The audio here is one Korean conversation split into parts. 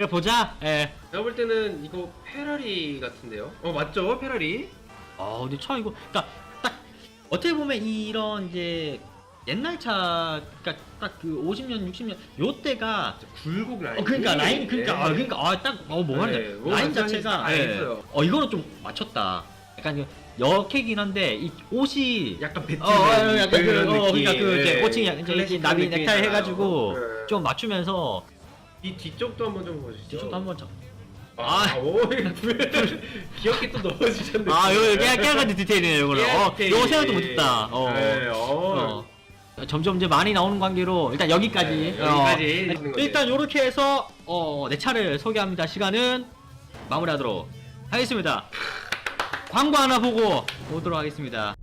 그래 보자. 예. 제가 볼 때는 이거 페라리 같은데요? 어 맞죠? 페라리? 아 근데 차 이거 그러니까 딱 어떻게 보면 이런 이제 옛날 차 그러니까 딱 그 50년 60년 요 때가 굴곡 라인. 어 그러니까 라인 그러니까 아 그러니까 아딱어 뭐가 네, 네, 뭐 라인 완전히 자체가 다 예. 했어요. 어 이거는 좀 맞췄다. 약간 그 역해긴 한데 이 옷이 약간 배트. 어, 어 약간 그 어, 그러니까 그 이제 꽂힌 약간 이제 나비 넥타이 해가지고 네. 좀 맞추면서 이 뒤쪽도 한번 좀 보시죠. 뒤쪽도 한번 쳐. 아, 아. 오, 귀엽게 또 넣어주셨네. 아 이거 깨알 같은 디테일이네요 이거는. 어 깨알 이거 생각도. 못했다. 어. 네, 어. 어. 점점 이제 많이 나오는 관계로 일단 여기까지. 네, 여기까지 어, 하는 거죠. 일단 이렇게 해서 어, 내 차를 소개합니다. 시간은 마무리하도록 하겠습니다. 광고 하나 보고 오도록 하겠습니다.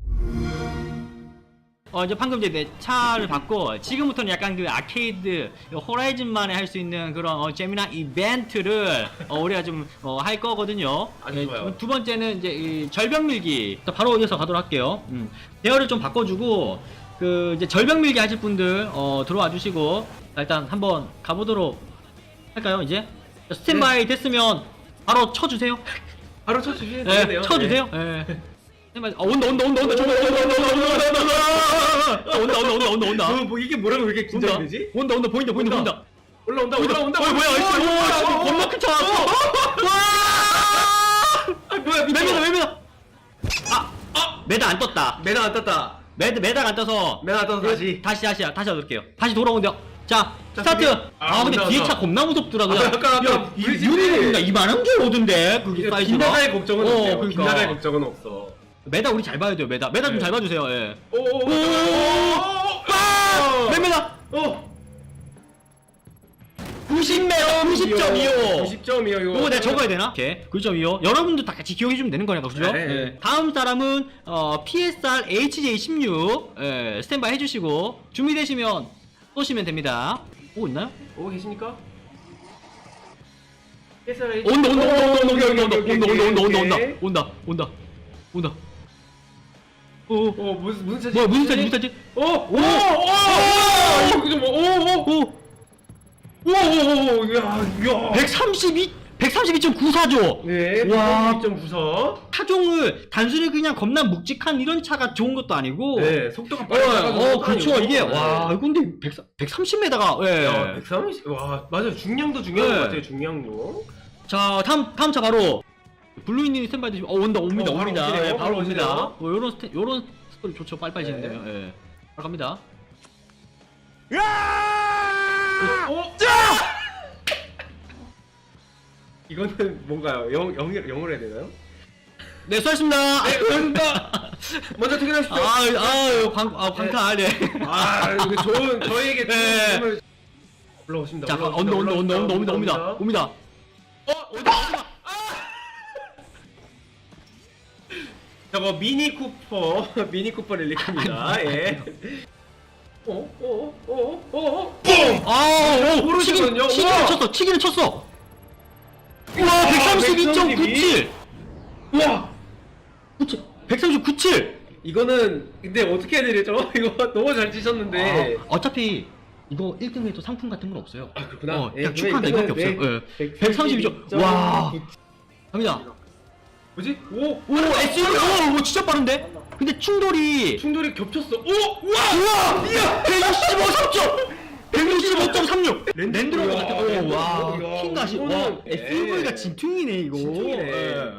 어 이제 방금 이제 내 차를 받고 지금부터는 약간 그 아케이드 호라이즌만에 할 수 있는 그런 어, 재미난 이벤트를 어, 우리가 좀 할 거거든요. 아주 좋아요. 두 번째는 이제 이 절벽 밀기 바로 이어서 가도록 할게요. 음. 대열을 좀 바꿔주고 그 이제 절벽 밀기 하실 분들 어, 들어와 주시고 자, 일단 한번 가보도록 할까요 이제 스탠바이 됐으면 바로 쳐주세요. 바로 쳐주시면 네, 되겠네요. 쳐주세요. 네. 어, 온다 온다 온다 온다 정말 온다 온다 온다 온다 온다 온다 온다 온다 온다 온다 뭐, 뭐 이게 뭐라고 이렇게 온다 긴장되지? 온다 온다 보인다 보인다 온다. 보인다. 올라온다, 올라온다. 어 뭐야 어, 이거 뭐야, 오, 어, 어, 겁나 큰차 왔어. 와! 아, 뭐야, 매매다 매매다. 아, 아, 매다 안 떴다. 매나 안 떴다. 매다 매다가 안 떠서 안 떠서 다시. 다시 다시 다시 얻을게요. 다시 돌아온대요. 자, 자, 스타트. 아, 아, 근데 뒤에. 차 겁나 무섭더라. 그냥. 아, 아까, 아까. 유리가 이만한 게 오던데. 그게 사이즈가. 빗나갈 걱정은 어. 그러니까. 빗나갈 걱정은 없어. 매다 우리 잘 봐야 돼요. 매다. 매다 좀 네. 잘 봐주세요. 예. 오, 오, 오, 아! 몇 매다? 오, 90매요. 90.25. 90점이요, 이거. 요거 내가 적어야 되나? 오케이. 9.25. 여러분도 다 같이 기억해주면 되는 거니까, 그죠? 네. 예. 다음 사람은, 어, PSR HJ16, 예, 스탠바이 해주시고, 준비되시면 쏘시면 됩니다. 오, 있나요? 오고 계십니까? 온다, 온다, 온다, 온다, 온다, 온다, 온다, 온다, 온다, 온다, 온다. 온다, 온다, 온다. 오, 어, 무슨, 무슨 차지? 뭐야, 무슨 차지, 무슨 차지? 오, 오, 오, 오, 이거 좀, 오, 오, 오, 오, 오, 오, 야, 야. 132, 132.94죠? 네, 와. 1.94. 차종을 단순히 그냥 겁나 묵직한 이런 차가 좋은 것도 아니고, 네, 속도가 어, 빨라가지고. 어, 그렇죠. 아니고. 이게 네. 와, 근데 100, 130m가 예. 야, 130, 와, 맞아요. 중량도 중요한 네. 것 같아요, 중량도. 자, 다음 다음 차 바로 블루인님 스탠 바이 되시면 어 온다 옵니다 어, 바로 옵니다. 오시네요. 예, 바로 바로 옵니다. 오시네요. 뭐 요런 스탠 요런 스토리 좋죠. 빨리빨리 네. 진행되면. 예. 바로 갑니다. 어? 이거는 뭔가요? 영, 영, 영어로 해야 되나요? 네, 수고하셨습니다. 네, 그렇습니다. 먼저 퇴근하십시오. 아, 아, 광, 아, 광탈, 네. 아, 이거 좋은 저에게 네. 좋은 올라오십니다. 자, 올라오십니다, 온다, 온다, 온다, 온다, 옵니다, 옵니다, 옵니다. 어, 온다, 저거 미니 쿠퍼, 미니 쿠퍼 릴리크입니다. 예. 어, 어, 어, 어, 어, 아, 오, 모르시거든요. 치기는 우와. 쳤어, 치기는 쳤어. 우와, 아, 132.97. 우와. 139.7. 이거는 근데 어떻게 해야 되죠? 이거 너무 잘 치셨는데. 아, 어차피 이거 1등에도 상품 같은 건 없어요. 아, 그렇구나. 어, 예, 그냥 축하한다 이거밖에 이거는 없어요. 네. 예. 132점. 와. 갑니다. 뭐지? 오, 오, SUV, 오, 오, 진짜 빠른데? 근데 충돌이. 충돌이 겹쳤어. 오, 우와. 우와! 이야! 165.3점! 165.36! 랜드- 랜드로버 같아. 오, 와. 랜드로버. 킹가시. 와. SUV가 예. 진퉁이네, 이거. 진퉁이네. 예.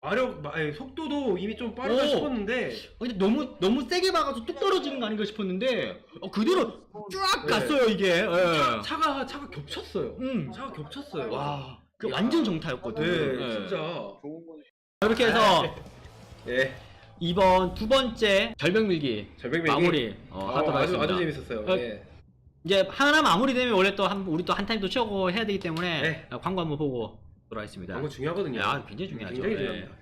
마력, 마, 아니, 속도도 이미 좀 빠르다 오. 싶었는데. 어, 근데 너무, 너무 세게 박아서 뚝 떨어지는 거 아닌가 싶었는데, 어, 그대로 쫙 네. 갔어요, 이게. 예. 차, 가 차가 겹쳤어요. 음. 차가 겹쳤어요. 와. 그 완전 정타였거든. 네, 예. 진짜. 이렇게 해서 예. 이번 두 번째 절벽 밀기 절벽 밀기. 마무리 어, 어, 하도록 아주 하겠습니다. 아주 재밌었어요. 어, 예. 이제 하나 마무리되면 원래 또 한 우리 또 한 타임 또 치고 해야 되기 때문에 네. 광고 한번 보고 돌아가겠습니다. 광고 중요하거든요. 야, 굉장히 중요하죠. 굉장히 예. 중요합니다.